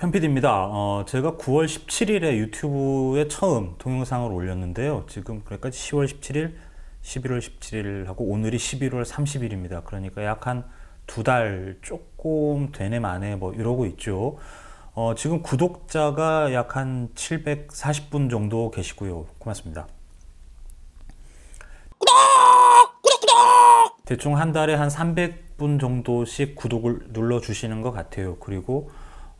현PD입니다. 어, 제가 9월 17일에 유튜브에 처음 동영상을 올렸는데요. 지금 그래까지 10월 17일, 11월 17일하고 오늘이 11월 30일입니다. 그러니까 약 한 두 달 조금 되네 만에 뭐 이러고 있죠. 어, 지금 구독자가 약 한 740분 정도 계시고요. 고맙습니다. 대충 한 달에 한 300분 정도씩 구독을 눌러 주시는 것 같아요. 그리고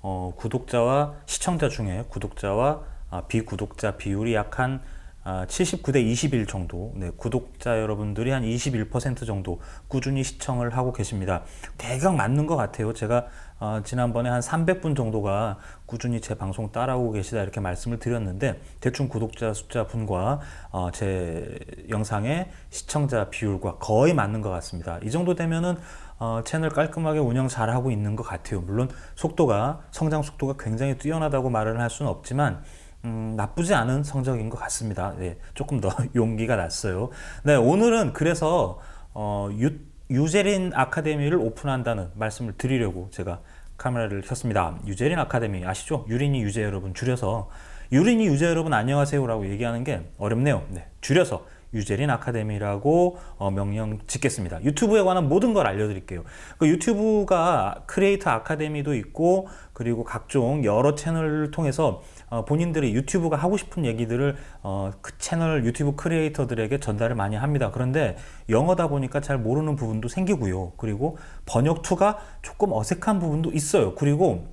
어, 구독자와 시청자 중에 구독자와 아, 비구독자 비율이 약한 아, 79대 21 정도 네, 구독자 여러분들이 한 21% 정도 꾸준히 시청을 하고 계십니다. 대강 맞는 것 같아요. 제가 어, 지난번에 한 300분 정도가 꾸준히 제 방송 따라오고 계시다 이렇게 말씀을 드렸는데 대충 구독자 숫자 분과 어, 제 영상의 시청자 비율과 거의 맞는 것 같습니다. 이 정도 되면은 어, 채널 깔끔하게 운영 잘 하고 있는 것 같아요. 물론 속도가 성장 속도가 굉장히 뛰어나다고 말을 할 수는 없지만 음, 나쁘지 않은 성적인 것 같습니다. 네, 조금 더 용기가 났어요. 네, 오늘은 그래서 어, 유, 유제린 아카데미를 오픈한다는 말씀을 드리려고 제가 카메라를 켰습니다. 유제린 아카데미 아시죠? 유린이 유제 여러분 줄여서 유린이 유제 여러분 안녕하세요라고 얘기하는 게 어렵네요. 네, 줄여서 유제린 아카데미라고 어, 명령 짓겠습니다. 유튜브에 관한 모든 걸 알려드릴게요. 그 유튜브가 크리에이터 아카데미도 있고 그리고 각종 여러 채널을 통해서 어, 본인들이 유튜브가 하고 싶은 얘기들을 어, 그 채널 유튜브 크리에이터들에게 전달을 많이 합니다. 그런데 영어다 보니까 잘 모르는 부분도 생기고요. 그리고 번역 투가 조금 어색한 부분도 있어요. 그리고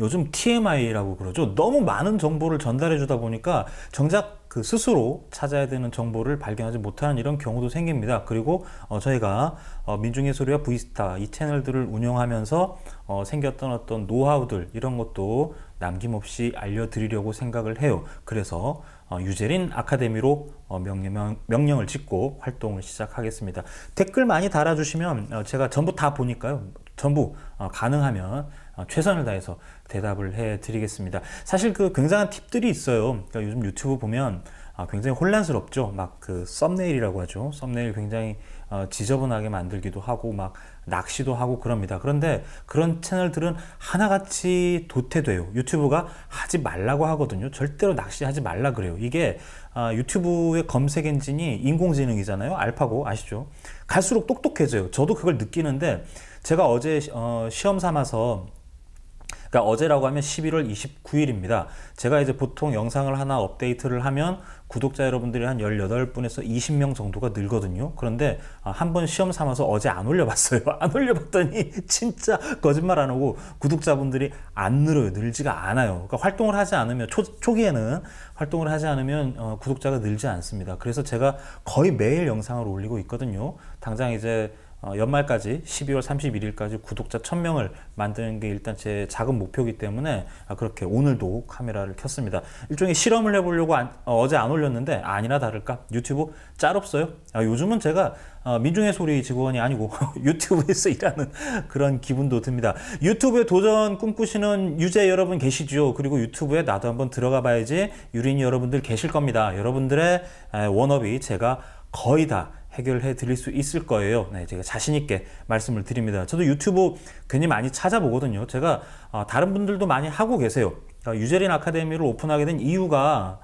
요즘 TMI라고 그러죠. 너무 많은 정보를 전달해 주다 보니까 정작 그 스스로 찾아야 되는 정보를 발견하지 못하는 이런 경우도 생깁니다. 그리고 어 저희가 어 민중의 소리와 브이스타 이 채널들을 운영하면서 어 생겼던 어떤 노하우들 이런 것도 남김없이 알려드리려고 생각을 해요. 그래서 어 유재린 아카데미로 어 명령, 명령을 짓고 활동을 시작하겠습니다. 댓글 많이 달아주시면 어 제가 전부 다 보니까요. 전부 어 가능하면 어, 최선을 다해서 대답을 해 드리겠습니다. 사실 그 굉장한 팁들이 있어요. 그러니까 요즘 유튜브 보면 아, 굉장히 혼란스럽죠. 막 그 썸네일이라고 하죠. 썸네일 굉장히 어, 지저분하게 만들기도 하고 막 낚시도 하고 그럽니다. 그런데 그런 채널들은 하나같이 도태돼요. 유튜브가 하지 말라고 하거든요. 절대로 낚시하지 말라 그래요. 이게 아, 유튜브의 검색 엔진이 인공지능이잖아요. 알파고 아시죠? 갈수록 똑똑해져요. 저도 그걸 느끼는데 제가 어제 어, 시험 삼아서 그러니까 어제라고 하면 11월 29일입니다. 제가 이제 보통 영상을 하나 업데이트를 하면 구독자 여러분들이 한 18분에서 20명 정도가 늘거든요. 그런데 아, 한번 시험 삼아서 어제 안 올려봤어요. 안 올려봤더니 진짜 거짓말 안 하고 구독자분들이 안 늘어요. 늘지가 않아요. 그러니까 활동을 하지 않으면 초, 초기에는 활동을 하지 않으면 어, 구독자가 늘지 않습니다. 그래서 제가 거의 매일 영상을 올리고 있거든요. 당장 이제 어, 연말까지 12월 31일까지 구독자 1000명을 만드는 게 일단 제 작은 목표이기 때문에 아, 그렇게 오늘도 카메라를 켰습니다. 일종의 실험을 해보려고 안, 어, 제안 올렸는데 아니나 다를까 유튜브 짤 없어요. 아, 요즘은 제가 어, 민중의 소리 직원이 아니고 유튜브에서 일하는 그런 기분도 듭니다. 유튜브에 도전 꿈꾸시는 유재 여러분 계시죠? 그리고 유튜브에 나도 한번 들어가 봐야지 유린이 여러분들 계실 겁니다. 여러분들의 원업이 제가 거의 다 해결해 드릴 수 있을 거예요. 네, 제가 자신 있게 말씀을 드립니다. 저도 유튜브 괜히 많이 찾아보거든요. 제가 어, 다른 분들도 많이 하고 계세요. 어, 유재린 아카데미를 오픈하게 된 이유가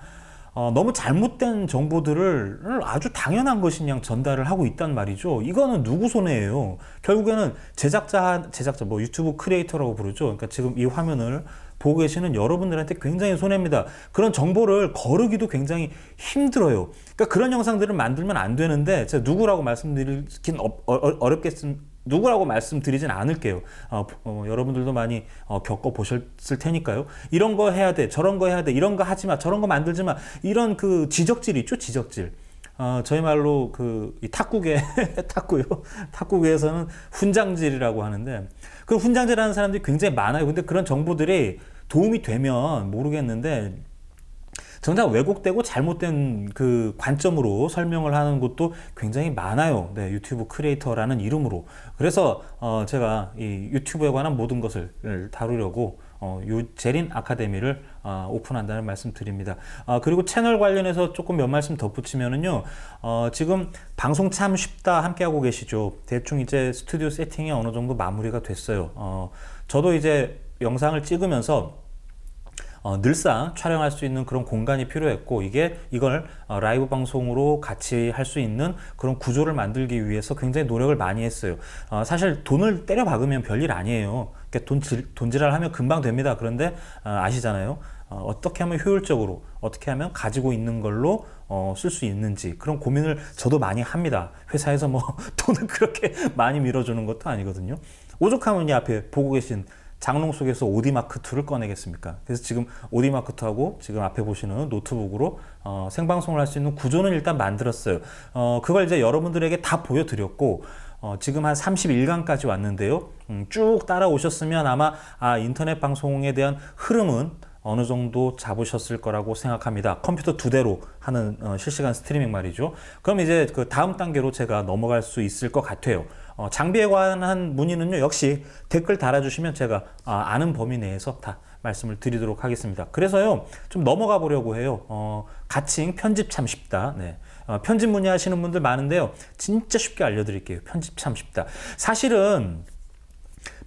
어, 너무 잘못된 정보들을 아주 당연한 양 전달을 하고 있단 말이죠. 이거는 누구 손해예요? 결국에는 제작자, 제작자, 뭐 유튜브 크리에이터라고 부르죠. 그러니까 지금 이 화면을 보고 계시는 여러분들한테 굉장히 손해입니다. 그런 정보를 거르기도 굉장히 힘들어요. 그러니까 그런 영상들을 만들면 안 되는데 제가 누구라고 말씀드리긴 어, 어, 렵겠습 누구라고 말씀드리진 않을게요. 어, 어, 여러분들도 많이 어, 겪어보셨을 테니까요. 이런 거 해야 돼, 저런 거 해야 돼, 이런 거 하지 마, 저런 거 만들지 마. 이런 그 지적질 있죠, 지적질. 어, 저희 말로 그 탁구계 탁구요 탁구계에서는 훈장질이라고 하는데 그 훈장질하는 사람들이 굉장히 많아요. 근데 그런 정보들이 도움이 되면 모르겠는데 정작 왜곡되고 잘못된 그 관점으로 설명을 하는 곳도 굉장히 많아요. 네, 유튜브 크리에이터라는 이름으로. 그래서 어 제가 이 유튜브에 관한 모든 것을 다루려고 어, 유제린 아카데미를 어, 오픈한다는 말씀 드립니다. 어, 그리고 채널 관련해서 조금 몇 말씀 덧붙이면은요, 어, 지금 방송 참 쉽다 함께하고 계시죠. 대충 이제 스튜디오 세팅이 어느 정도 마무리가 됐어요. 어, 저도 이제 영상을 찍으면서 어, 늘상 촬영할 수 있는 그런 공간이 필요했고 이게 이걸 어, 라이브 방송으로 같이 할 수 있는 그런 구조를 만들기 위해서 굉장히 노력을 많이 했어요. 어, 사실 돈을 때려 박으면 별일 아니에요. 그러니까 돈, 돈지랄 하면 금방 됩니다. 그런데 어, 아시잖아요. 어, 어떻게 하면 효율적으로 어떻게 하면 가지고 있는 걸로 어, 쓸 수 있는지 그런 고민을 저도 많이 합니다. 회사에서 뭐 돈을 그렇게 많이 밀어주는 것도 아니거든요. 오죽하면 이 앞에 보고 계신 장롱 속에서 오디마크 2를 꺼내겠습니까? 그래서 지금 오디마크 2하고 지금 앞에 보시는 노트북으로 어, 생방송을 할 수 있는 구조는 일단 만들었어요. 어, 그걸 이제 여러분들에게 다 보여드렸고 어, 지금 한 31강까지 왔는데요. 음, 쭉 따라오셨으면 아마 아, 인터넷 방송에 대한 흐름은 어느 정도 잡으셨을 거라고 생각합니다. 컴퓨터 두 대로 하는 어, 실시간 스트리밍 말이죠. 그럼 이제 그 다음 단계로 제가 넘어갈 수 있을 것 같아요. 어, 장비에 관한 문의는요, 역시 댓글 달아주시면 제가 아, 는 범위 내에서 다 말씀을 드리도록 하겠습니다. 그래서요, 좀 넘어가 보려고 해요. 어, 가칭 편집 참 쉽다. 네. 어, 편집 문의하시는 분들 많은데요. 진짜 쉽게 알려드릴게요. 편집 참 쉽다. 사실은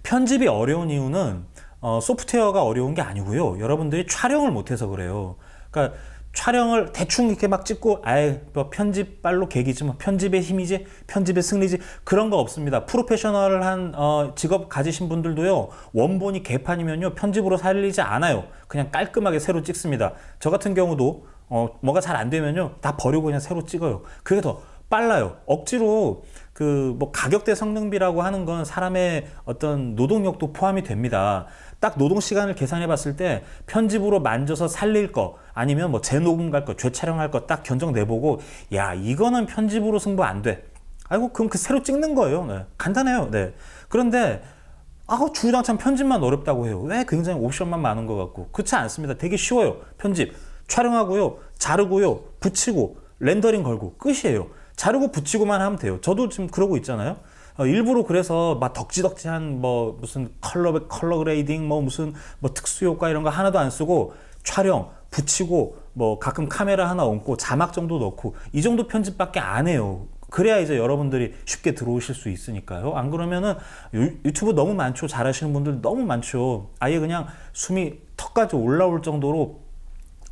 편집이 어려운 이유는 어, 소프트웨어가 어려운 게 아니고요. 여러분들이 촬영을 못해서 그래요. 그러니까 촬영을 대충 이렇게 막 찍고 아예 뭐 편집발로 계기지 뭐 편집의 힘이지 편집의 승리지 그런 거 없습니다. 프로페셔널한 어, 직업 가지신 분들도요 원본이 개판이면요 편집으로 살리지 않아요. 그냥 깔끔하게 새로 찍습니다. 저 같은 경우도 어, 뭐가 잘 안 되면요 다 버리고 그냥 새로 찍어요. 그게 더 빨라요. 억지로 그 뭐 가격대 성능비라고 하는 건 사람의 어떤 노동력도 포함이 됩니다. 딱 노동 시간을 계산해 봤을 때 편집으로 만져서 살릴 거 아니면 뭐 재녹음 갈 거, 재촬영할 거 딱 견적 내보고 야 이거는 편집으로 승부 안 돼. 아이고 그럼 그 새로 찍는 거예요. 네. 간단해요. 네. 그런데 아 주구장창 편집만 어렵다고 해요. 왜 굉장히 옵션만 많은 것 같고 그렇지 않습니다. 되게 쉬워요. 편집 촬영하고요, 자르고요, 붙이고 렌더링 걸고 끝이에요. 자르고 붙이고만 하면 돼요. 저도 지금 그러고 있잖아요. 어, 일부러 그래서 막 덕지덕지한 뭐 무슨 컬러 컬러 그레이딩 뭐 무슨 뭐 특수 효과 이런 거 하나도 안 쓰고 촬영 붙이고 뭐 가끔 카메라 하나 얹고 자막 정도 넣고 이 정도 편집밖에 안 해요. 그래야 이제 여러분들이 쉽게 들어오실 수 있으니까요. 안 그러면은 유튜브 너무 많죠. 잘하시는 분들 너무 많죠. 아예 그냥 숨이 턱까지 올라올 정도로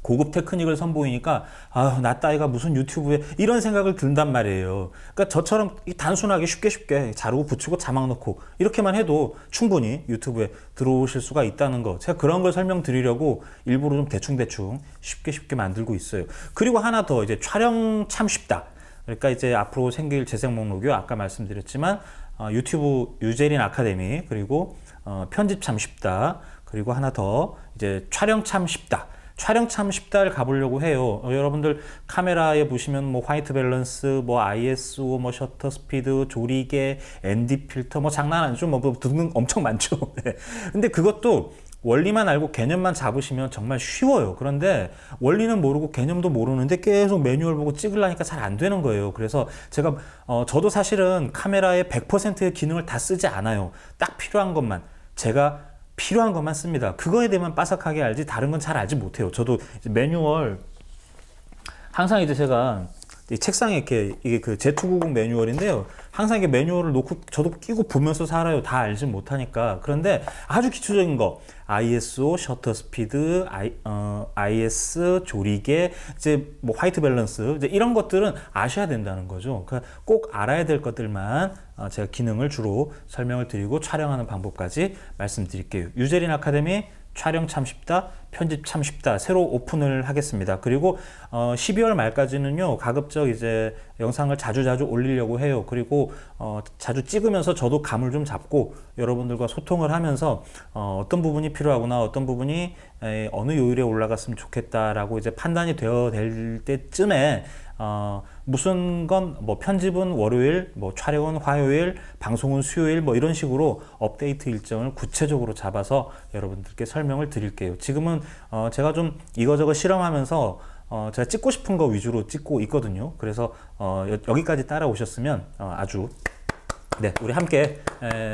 고급 테크닉을 선보이니까 아유 나 따위가 무슨 유튜브에 이런 생각을 든단 말이에요. 그러니까 저처럼 단순하게 쉽게 쉽게 자르고 붙이고 자막 넣고 이렇게만 해도 충분히 유튜브에 들어오실 수가 있다는 거. 제가 그런 걸 설명드리려고 일부러 좀 대충대충 쉽게 쉽게 만들고 있어요. 그리고 하나 더 이제 촬영 참 쉽다. 그러니까 이제 앞으로 생길 재생 목록이요. 아까 말씀드렸지만 어, 유튜브 유재린 아카데미 그리고 어, 편집 참 쉽다. 그리고 하나 더 이제 촬영 참 쉽다. 촬영 참 쉽다를 가보려고 해요. 어, 여러분들 카메라에 보시면 뭐 화이트 밸런스, 뭐 ISO, 뭐 셔터 스피드, 조리개, ND 필터 뭐 장난 아니죠. 뭐, 뭐 등등 엄청 많죠. 네. 근데 그것도 원리만 알고 개념만 잡으시면 정말 쉬워요. 그런데 원리는 모르고 개념도 모르는데 계속 매뉴얼 보고 찍으려니까 잘 안 되는 거예요. 그래서 제가 어, 저도 사실은 카메라의 100%의 기능을 다 쓰지 않아요. 딱 필요한 것만 제가 필요한 것만 씁니다. 그거에 대해만 빠삭하게 알지 다른 건 잘 알지 못해요. 저도 매뉴얼 항상 이제 제가 이 책상에 이렇게 이게 그 Z990 매뉴얼인데요. 항상 이게 매뉴얼을 놓고 저도 끼고 보면서 살아요. 다 알지 못하니까. 그런데 아주 기초적인 거 ISO, 셔터 스피드, I, 어, IS, 조리개, 이제 뭐 화이트 밸런스 이제 이런 것들은 아셔야 된다는 거죠. 그러니까 꼭 알아야 될 것들만 어, 제가 기능을 주로 설명을 드리고 촬영하는 방법까지 말씀드릴게요. 유재린 아카데미 촬영 참 쉽다, 편집 참 쉽다 새로 오픈을 하겠습니다. 그리고 어, 12월 말까지는요 가급적 이제 영상을 자주 자주 올리려고 해요. 그리고 어, 자주 찍으면서 저도 감을 좀 잡고 여러분들과 소통을 하면서 어, 어떤 부분이 필요하구나, 어떤 부분이 에, 어느 요일에 올라갔으면 좋겠다라고 이제 판단이 되어 될 때쯤에 어, 무슨 건 뭐 편집은 월요일, 뭐 촬영은 화요일, 방송은 수요일 뭐 이런 식으로 업데이트 일정을 구체적으로 잡아서 여러분들께 설명을 드릴게요. 지금은 어, 제가 좀 이거저거 실험하면서 어, 제가 찍고 싶은 거 위주로 찍고 있거든요. 그래서 어, 여, 기까지 따라오셨으면 어, 아주 네 우리 함께 에,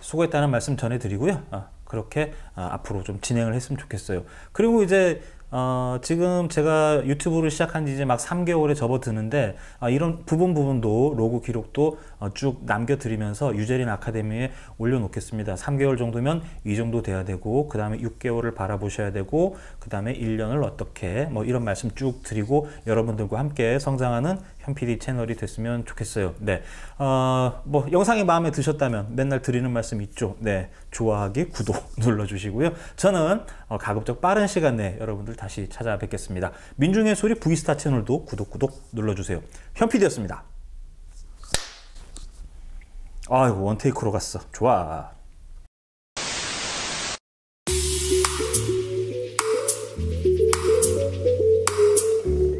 수고했다는 말씀 전해드리고요. 어, 그렇게 어, 앞으로 좀 진행을 했으면 좋겠어요. 그리고 이제 어, 지금 제가 유튜브를 시작한 지 이제 막 3개월에 접어드는데 아, 이런 부분 부분도 로그 기록도 어, 쭉 남겨드리면서 유재린 아카데미에 올려놓겠습니다. 3개월 정도면 이 정도 돼야 되고 그 다음에 6개월을 바라보셔야 되고 그 다음에 1년을 어떻게 뭐 이런 말씀 쭉 드리고 여러분들과 함께 성장하는 현PD 채널이 됐으면 좋겠어요. 네, 어, 뭐 영상이 마음에 드셨다면 맨날 드리는 말씀 있죠. 네, 좋아하기, 구독 눌러주시고요. 저는 어, 가급적 빠른 시간 내에 여러분들 다시 찾아뵙겠습니다. 민중의 소리 V스타 채널도 구독 구독 눌러주세요. 현PD였습니다. 아이고 원테이크로 갔어. 좋아.